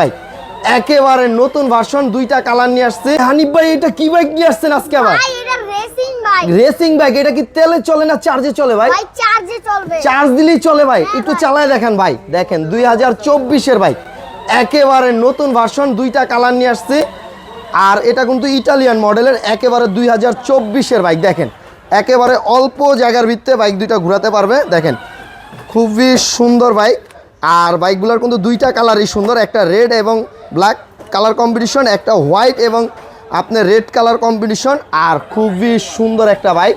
ভাই একেবারে নতুন ভার্সন দুইটা কালার নিয়ে আসছে। হানিফ ভাই এটা কি বাইক নিয়ে আসছেন আজকে আবার? রেসিং বাইক এটা কি তেলে চলে না চার্জে চলে ভাই? চার্জে চলবে। চার্জ দিলেই চলে ভাই। একটু চালায় দেখেন ভাই। দেখেন দুই হাজার চব্বিশের বাইক একেবারে নতুন ভার্সন দুইটা কালার নিয়ে আসছে। আর এটা কিন্তু ইটালিয়ান মডেলের একেবারে দুই হাজার চব্বিশের বাইক দেখেন। একেবারে অল্প জায়গার ভিত্তে বাইক দুইটা ঘোরাতে পারবে। দেখেন খুবই সুন্দর বাইক আর বাইকগুলোর কিন্তু দুইটা কালারই সুন্দর, একটা রেড এবং ব্ল্যাক কালার কম্বিনেশন, একটা হোয়াইট এবং আপনার রেড কালার কম্বিনেশন, আর খুবই সুন্দর একটা বাইক।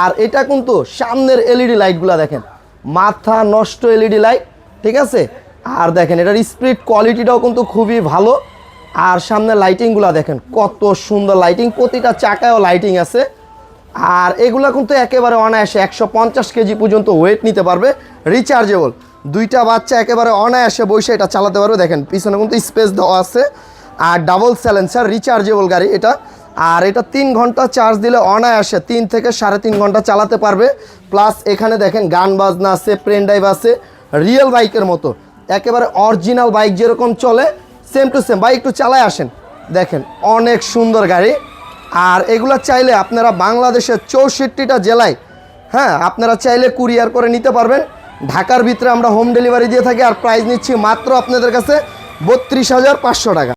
আর এটা কিন্তু সামনের এলইডি লাইটগুলো দেখেন, মাথা নষ্ট এলইডি লাইট, ঠিক আছে? আর দেখেন, এটার স্পিড কোয়ালিটিটাও কিন্তু খুবই ভালো। আর সামনের লাইটিংগুলো দেখেন, কত সুন্দর লাইটিং, প্রতিটা চাকায়ও লাইটিং আছে। আর এগুলা কিন্তু একেবারে অনায়াসে একশো পঞ্চাশ কেজি পর্যন্ত ওয়েট নিতে পারবে রিচার্জেবল দুইটা বাচ্চা একেবারে অনায়াসে বসে এটা চালাতে পারবে। দেখেন, পিছনে কিন্তু স্পেস দেওয়া আছে। আর ডাবল স্যালেন্সার রিচার্জেবল গাড়ি এটা। আর এটা তিন ঘণ্টা চার্জ দিলে অনায়াসে তিন থেকে সাড়ে তিন ঘণ্টা চালাতে পারবে। প্লাস এখানে দেখেন গান বাজনা আছে প্রেন ড্রাইভ আছে রিয়েল বাইকের মতো। একেবারে অরিজিনাল বাইক যেরকম চলে সেম টু সেম বাইক একটু চালায় আসেন। দেখেন, অনেক সুন্দর গাড়ি। আর এগুলো চাইলে আপনারা বাংলাদেশের চৌষট্টিটা জেলায় হ্যাঁ আপনারা চাইলে কুরিয়ার করে নিতে পারবেন। ঢাকার ভিতরে আমরা হোম ডেলিভারি দিয়ে থাকি আর প্রাইস নিচ্ছি মাত্র আপনাদের কাছে বত্রিশ হাজার পাঁচশো টাকা।